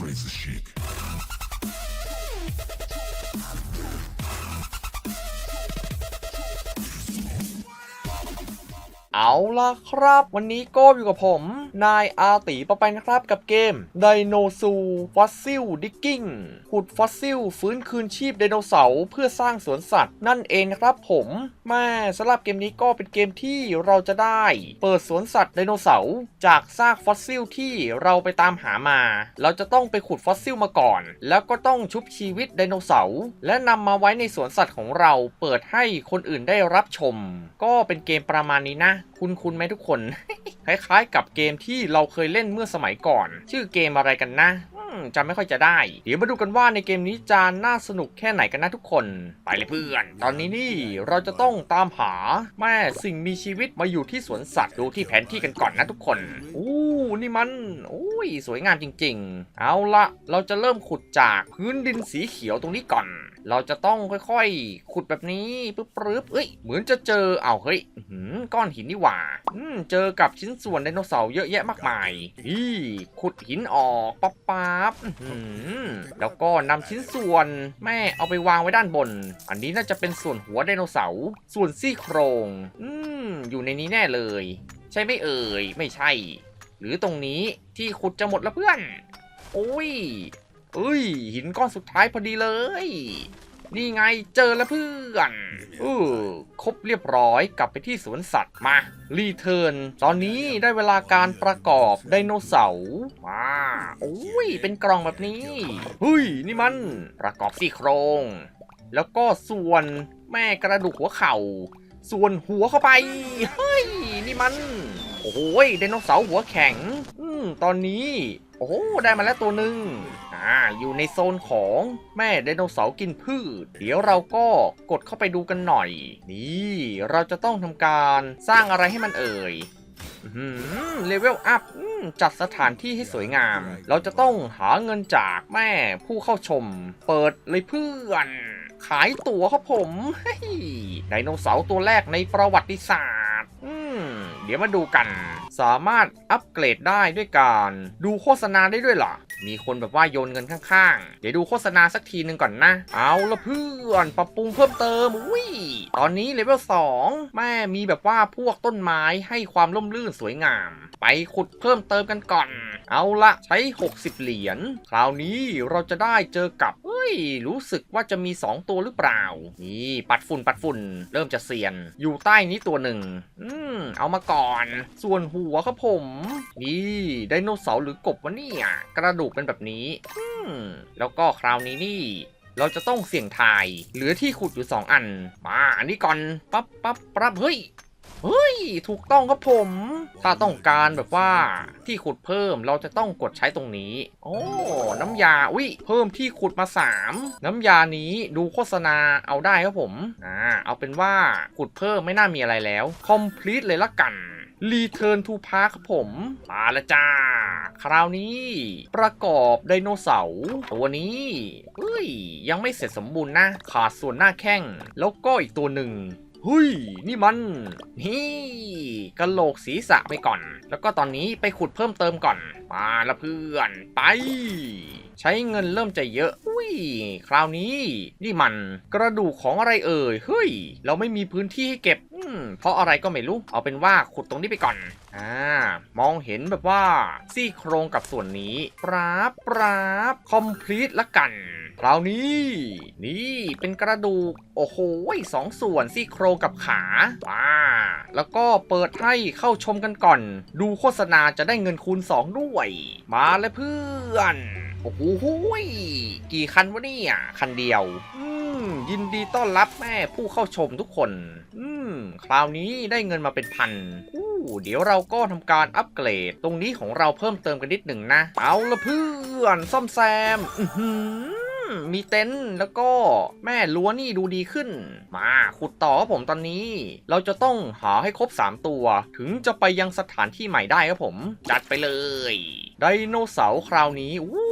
crazy chic. เอาล่ะครับ วันนี้ก็อยู่กับผม นายอาตีปะไปนะครับกับเกม Dino Zoo Fossil Digging ขุดฟอสซิลฟื้นคืนชีพไดโนเสาร์เพื่อสร้างสวนสัตว์ นั่นเองนะครับผมแม่สำหรับเกมนี้ก็เป็นเกมที่เราจะได้ เปิดสวนสัตว์ไดโนเสาร์จากซากฟอสซิลที่เราไปตามหามา เราจะต้องไปขุดฟอสซิลมาก่อน แล้วก็ต้องชุบชีวิตไดโนเสาร์และนำมาไว้ในสวนสัตว์ของเราเปิดให้คนอื่นได้รับชม ก็เป็นเกมประมาณนี้นะ คุณคุณไหมทุกคน คล้ายๆ กับเกมที่เราเคยเล่นเมื่อสมัยก่อน ชื่อเกมอะไรกันนะจำไม่ค่อยจะได้ เดี๋ยวมาดูกันว่าในเกมนี้จะน่าสนุกแค่ไหนกันนะทุกคน ไปเลยเพื่อน ตอนนี้นี่เราจะต้องตามหาแม่สิ่งมีชีวิตมาอยู่ที่สวนสัตว์ดูที่แผนที่กันก่อนนะทุกคน อู้นี่มันอ้ ยสวยงามจริง ๆ เอาละเราจะเริ่มขุดจากพื้นดินสีเขียวตรงนี้ก่อน เราจะต้องค่อยๆ ขุดแบบนี้ปึ๊บปึ๊บเอ้ยเหมือนจะเจอเอาเฮ้ยหือก้อนหินนี่หว่าอืมเจอกับชิ้นส่วนไดโนเสาร์เยอะแยะมากมายนี่ขุดหินออกปั๊บปั๊บอื้อหือแล้วก็นำชิ้นส่วนแม่เอาไปวางไว้ด้านบน อันนี้น่าจะเป็นส่วนหัวไดโนเสาร์ส่วนซี่โครง อืมอยู่ในนี้แน่เลย ใช่ไหม่เอ่ย ไม่ใช่ หรือตรงนี้ที่ขุดจะหมดแล้วเพื่อนโอ้ยเอ้ย หินก้อนสุดท้ายพอดีเลย นี่ไงเจอแล้วเพื่อนเออครบเรียบร้อยกลับไปที่สวนสัตว์มา รีเทิร์น ตอนนี้ได้เวลาการประกอบไดโนเสาร์มาโอ้ย เป็นกล่องแบบนี้เฮ้ย นี่มัน ประกอบซี่โครง แล้วก็ส่วนแม่กระดูกหัวเข่า ส่วนหัวเข้าไป เฮ้ย นี่มัน โอ้โหยไดโนเสาร์หัวแข็ง อืมตอนนี้ โอ้โหได้มาแล้วตัวหนึ่งอ่าอยู่ในโซนของแม่ไดโนเสาร์กินพืช เดี๋ยวเราก็กดเข้าไปดูกันหน่อย นี่เราจะต้องทำการสร้างอะไรให้มันเอ่ยเลเวลอัพจัดสถานที่ให้สวยงาม เราจะต้องหาเงินจากแม่ผู้เข้าชม เปิดเลยเพื่อน ขายตั๋วครับผมเฮ้ยไดโนเสาร์ตัวแรกในประวัติศาสตร์ ดี๋ยวมาดูกัน สามารถอัปเกรดได้ด้วยการดูโฆษณาได้ด้วยเหรอ มีคนแบบว่าโยนเงินข้างๆ เดี๋ยวดูโฆษณาสักทีหนึ่งก่อนนะ เอาละเพื่อนปรับปรุงเพิ่มเติม อุ้ย ตอนนี้เลเวล2แม่มีแบบว่าพวกต้นไม้ให้ความร่มรื่นสวยงาม ไปขุดเพิ่มเติมกันก่อน เอาละใช้ 60 เหรียญ คราวนี้เราจะได้เจอกับ ย รู้สึกว่าจะมี 2 ตัวหรือเปล่า นี่ ปัดฝุ่นปัดฝุ่น เริ่มจะเซียน อยู่ใต้นี้ตัวหนึ่ง อืม เอามาก่อน ส่วนหัวครับผม นี่ไดโนเสาร์หรือกบวะเนี่ย กระดูกเป็นแบบนี้ อืม แล้วก็คราวนี้นี่เราจะต้องเสี่ยงทาย เหลือที่ขุดอยู่ 2 อัน มา อันนี้ก่อน ปั๊บปั๊บปั๊บเฮ้ย เฮ้ย ถูกต้องครับผม ถ้าต้องการแบบว่าที่ขุดเพิ่มเราจะต้องกดใช้ตรงนี้ โอ้น้ำยาอุ้ยเพิ่มที่ขุดมา 3 น้ำยานี้ดูโฆษณาเอาได้ครับผมอ่าเอาเป็นว่าขุดเพิ่มไม่น่ามีอะไรแล้ว complete เลยละกัน Return to Park ครับผมมาล้วจ้า คราวนี้ประกอบไดโนเสาร์ตัวนี้เฮ้ย ยังไม่เสร็จสมบูรณ์นะ ขาดส่วนหน้าแข้ง แล้วก็อีกตัวหนึ่ง เฮ้ยนี่มัน นี่กระโหลกศีรษะไปก่อน แล้วก็ตอนนี้ไปขุดเพิ่มเติมก่อน มาละเพื่อน ไป ใช้เงินเริ่มจะเยอะอุ้ยคราวนี้ นี่มันกระดูกของอะไรเอ่ยเฮ้ย เราไม่มีพื้นที่ให้เก็บอืมเพราะอะไรก็ไม่รู้ เอาเป็นว่าขุดตรงนี้ไปก่อน อ่า มองเห็นแบบว่า ซี่โครงกับส่วนนี้ ปราบปราบคอมพลีทละกัน คราวนี้ นี่เป็นกระดูก โอ้โหสองส่วนซี่โครงกับขาว้าแล้วก็เปิดให้เข้าชมกันก่อน ดูโฆษณาจะได้เงินคูณ 2 ด้วย มาเลยเพื่อน โอ้โหกี่คันวะเนี่ยคันเดียว อืม ยินดีต้อนรับแม่ผู้เข้าชมทุกคน อืม คราวนี้ได้เงินมาเป็นพันอู้เดี๋ยวเราก็ทำการอัปเกรด ตรงนี้ของเราเพิ่มเติมกันนิดหนึ่งนะ เอาละเพื่อนซ่อมแซม อืมีเต็นท์แล้วก็แม่รั้วนี่ดูดีขึ้น มาขุดต่อครับผมตอนนี้ เราจะต้องหาให้ครบ 3 ตัว ถึงจะไปยังสถานที่ใหม่ได้ครับผม จัดไปเลย ไดโนเสาร์คราวนี้อู้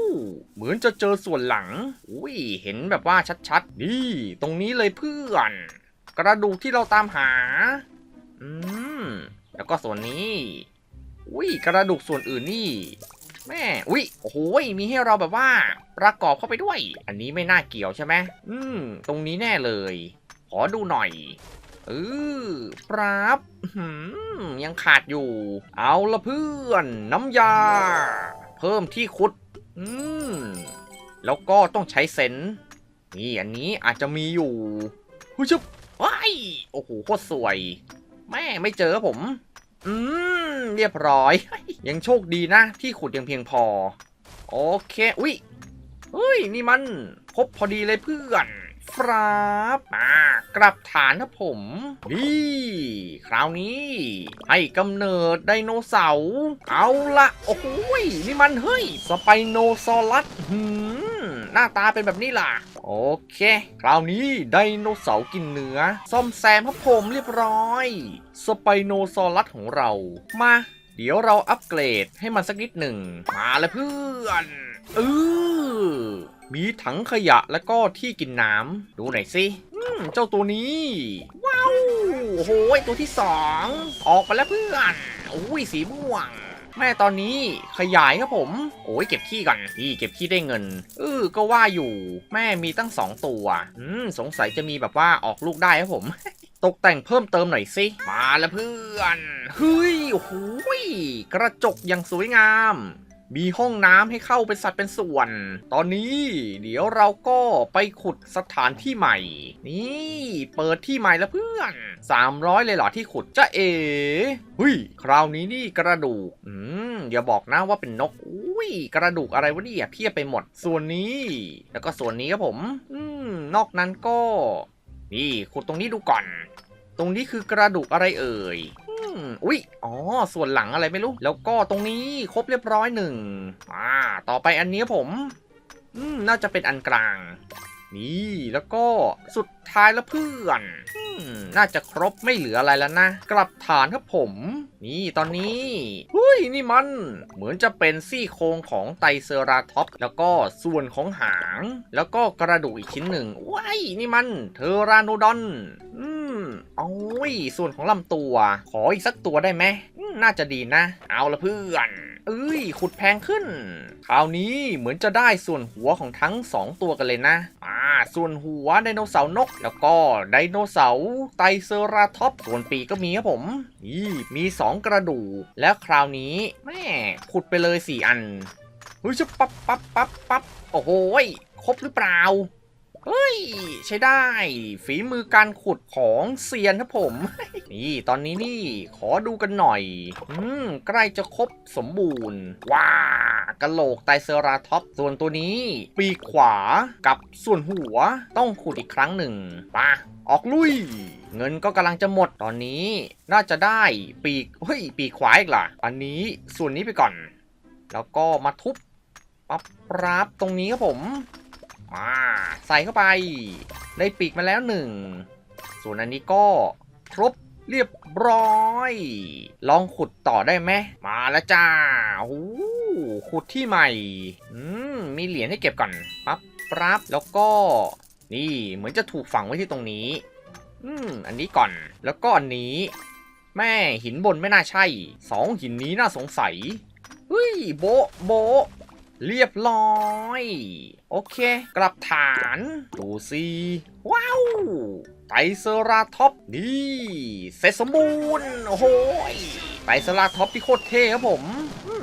เหมือนจะเจอส่วนหลัง อุ้ย เห็นแบบว่าชัดๆ นี่ ตรงนี้เลยเพื่อน กระดูกที่เราตามหา อืม แล้วก็ส่วนนี้ อุ้ย กระดูกส่วนอื่นนี่ แม่ อุ๊ยโอ้โหยมีให้เราแบบว่า ประกอบเข้าไปด้วย อันนี้ไม่น่าเกี่ยวใช่ไหม อืม ตรงนี้แน่เลย ขอดูหน่อยเออปราบอื้อหือยังขาดอยู่ เอาละเพื่อน น้ำยา เพิ่มที่ขุด อืม แล้วก็ต้องใช้เซนนี่อันนี้อาจจะมีอยู่หุยชุบว้ายโอ้โหโคตรสวย แม่ไม่เจอผม อืม เรียบร้อย ยังโชคดีนะ ที่ขุดยังเพียงพอ โอเค อุ้ยเฮ้ย นี่มัน ครบพอดีเลยเพื่อน ฟราบมากลับฐานนะผมนี่คราวนี้ ให้กำเนิดไดโนเสาร์เอาละโอ้ยนี่มันเฮ้ยสไปโนซอรัสหืมหน้าตาเป็นแบบนี้ล่ะ โอเค คราวนี้ไดโนเสาร์กินเนื้อซ่อมแซมครับผมเรียบร้อย สไปโนซอรัสของเรา มา เดี๋ยวเราอัปเกรดให้มันสักนิดหนึ่ง มาเลยเพื่อน เออมีถังขยะแล้วก็ที่กินน้ำดูหน่อยสิเจ้าตัวนี้ ว้าวโอ้โหตัวที่สองออกมาแล้วเพื่อนโอ้ยสีม่วงแม่ตอนนี้ขยายครับผม โอ้ยเก็บขี้ก่อนนี่เก็บขี้ได้เงินเออก็ว่าอยู่ แม่มีตั้งสองตัวอืมสงสัยจะมีแบบว่าออกลูกได้ครับผม ตกแต่งเพิ่มเติมหน่อยสิมาแล้วเพื่อนเฮ้ยโอ้โหยกระจกอย่างสวยงาม มีห้องน้ำให้เข้าเป็นสัดเป็นส่วน ตอนนี้เดี๋ยวเราก็ไปขุดสถานที่ใหม่ นี่เปิดที่ใหม่แล้วเพื่อน 300 เลยเหรอที่ขุดจะเอ๋เฮ้ยคราวนี้นี่กระดูก อืมอย่าบอกนะว่าเป็นนก อุ้ยกระดูกอะไรวะเนี่ยเพียบไปหมด ส่วนนี้ แล้วก็ส่วนนี้ครับผม อืมนอกนั้นก็ นี่ขุดตรงนี้ดูก่อน ตรงนี้คือกระดูกอะไรเอ่ย อุ๊ย อ๋อ ส่วนหลังอะไรไม่รู้ แล้วก็ตรงนี้ครบเรียบร้อยหนึ่งอ่า ต่อไปอันนี้ผมอืมน่าจะเป็นอันกลาง นี่แล้วก็สุดท้ายแล้วเพื่อนอน่าจะครบไม่เหลืออะไรแล้วนะ กลับฐานครับผม นี่ตอนนี้หุ้ยนี่มัน เหมือนจะเป็นซี่โครงของไตเซราท็อปแล้วก็ส่วนของหาง แล้วก็กระดูกอีกชิ้นหนึ่งว้ายนี่มัน เทอราโนดอนอืม โอ้ย ส่วนของลำตัว ขออีกสักตัวได้ไหม น่าจะดีนะ เอาละเพื่อนเอ้ย ขุดแพงขึ้น คราวนี้เหมือนจะได้ส่วนหัวของทั้ง 2 ตัวกันเลยนะ อ่า ส่วนหัวไดโนเสาร์นก แล้วก็ไดโนเสาร์ไตเซราท็อปส่วนปีกก็มีครับผม นี่มี 2 กระดูก แล้วคราวนี้แม่ขุดไปเลย 4 อัน เฮ้ยจะปั๊บปั๊บปั๊บปั๊บโอ้โหยครบหรือเปล่า เฮ้ยใช้ได้ ฝีมือการขุดของเซียนครับผม นี่ตอนนี้นี่ขอดูกันหน่อย อืมใกล้จะครบสมบูรณ์ ว้ากะโหลกไตเซราท็อปส่วนตัวนี้ ปีกขวากับส่วนหัวต้องขุดอีกครั้งหนึ่งปะออกลุย เงินก็กำลังจะหมดตอนนี้ น่าจะได้ปีกเฮ้ยปีกขวาอีกล่ะ อันนี้ส่วนนี้ไปก่อน แล้วก็มาทุบปั๊บราบตรงนี้ครับผม มาใส่เข้าไป ได้ปีกมาแล้วหนึ่ง ส่วนอันนี้ก็ครบเรียบร้อย ลองขุดต่อได้ไหม มาแล้วจ้าโอ้ขุดที่ใหม่ อืม มีเหรียญให้เก็บก่อน ปั๊บปรับแล้วก็ นี่เหมือนจะถูกฝังไว้ที่ตรงนี้ อืม อันนี้ก่อน แล้วก็อันนี้ แม่หินบนไม่น่าใช่ สองหินนี้น่าสงสัย เฮ้ย โบ โบ เรียบร้อย โอเค กลับฐานดูสิว้าว ไตเซราท็อปนี่เสร็จสมบูรณ์โอ้โหยไตเซราท็อปที่โคตรเท่ครับผม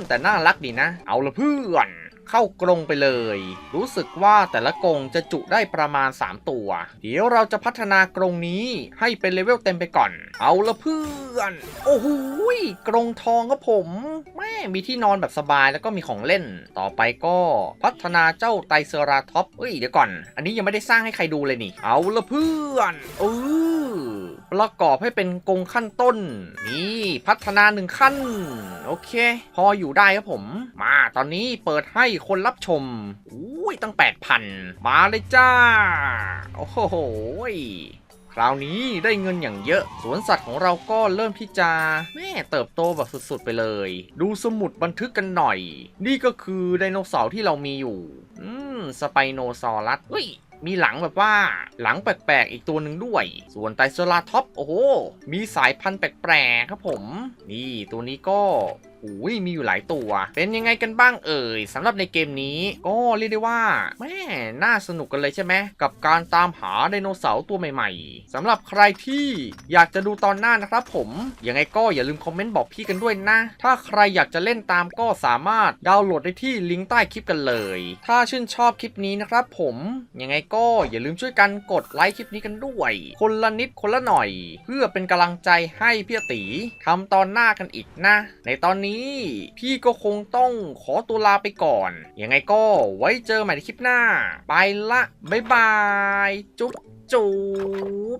แต่น่ารักดีนะ เอาละเพื่อน เข้ากรงไปเลย รู้สึกว่าแต่ละกรงจะจุได้ประมาณ 3 ตัว เดี๋ยวเราจะพัฒนากรงนี้ให้เป็นเลเวลเต็มไปก่อน เอาละเพื่อน โอ้โหกรงทองครับผมแม่มีที่นอนแบบสบายแล้วก็มีของเล่น ต่อไปก็พัฒนาเจ้าไตรเซราท็อปเอ้ยเดี๋ยวก่อน อันนี้ยังไม่ได้สร้างให้ใครดูเลยนี่ เอาละเพื่อนเออ ประกอบให้เป็นกรงขั้นต้น นี่พัฒนาหนึ่งขั้น โอเค พออยู่ได้ครับผม มาตอนนี้เปิดให้คนรับชมอุ้ยตั้ง 8,000 มาเลยจ้า โอ้โหคราวนี้ได้เงินอย่างเยอะ สวนสัตว์ของเราก็เริ่มที่จะแม่เติบโตแบบสุดๆไปเลย ดูสมุดบันทึกกันหน่อย นี่ก็คือไดโนเสาร์ที่เรามีอยู่ อืม สไปโนซอรัสเฮ้ย มีหลังแบบว่าหลังแปลกๆ อีกตัวหนึ่งด้วย ส่วนไตโซลาท็อปโอ้โห มีสายพันธุ์แปลกๆ ครับผม นี่ตัวนี้ก็อุ้ยมีอยู่หลายตัว เป็นยังไงกันบ้างเอ่ยสำหรับในเกมนี้ก็เรียกได้ว่าแม่น่าสนุกกันเลยใช่ไหมกับการตามหาไดโนเสาร์ตัวใหม่ๆสำหรับใครที่อยากจะดูตอนหน้านะครับผมยังไงก็อย่าลืมคอมเมนต์บอกพี่กันด้วยนะ ถ้าใครอยากจะเล่นตามก็สามารถดาวน์โหลดได้ที่ลิงก์ใต้คลิปกันเลย ถ้าชื่นชอบคลิปนี้นะครับผมยังไงก็อย่าลืมช่วยกันกดไลค์คลิปนี้กันด้วย คนละนิดคนละหน่อย เพื่อเป็นกำลังใจให้พี่ตีทำตอนหน้ากันอีกนะ ในตอนนี้นี้ พี่ก็คงต้องขอตัวลาไปก่อน ยังไงก็ไว้เจอใหม่ในคลิปหน้า ไปละ บ๊ายบาย จุ๊บจุ๊บ